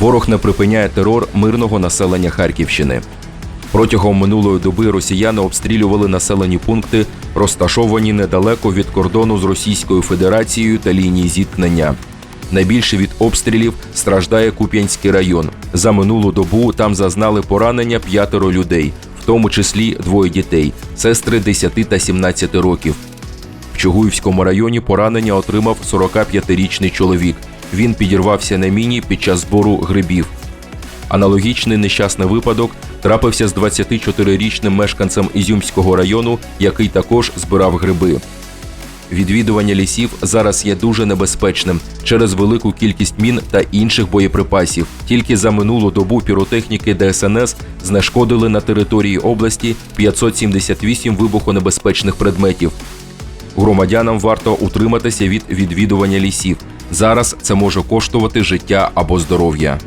Ворог не припиняє терор мирного населення Харківщини. Протягом минулої доби росіяни обстрілювали населені пункти, розташовані недалеко від кордону з Російською Федерацією та лінії зіткнення. Найбільше від обстрілів страждає Куп'янський район. За минулу добу там зазнали поранення п'ятеро людей, в тому числі двоє дітей, сестри 10 та 17 років. В Чугуївському районі поранення отримав 45-річний чоловік. Він підірвався на міні під час збору грибів. Аналогічний нещасний випадок трапився з 24-річним мешканцем Ізюмського району, який також збирав гриби. Відвідування лісів зараз є дуже небезпечним через велику кількість мін та інших боєприпасів. Тільки за минулу добу піротехніки ДСНС знешкодили на території області 578 вибухонебезпечних предметів. Громадянам варто утриматися від відвідування лісів. Зараз це може коштувати життя або здоров'я.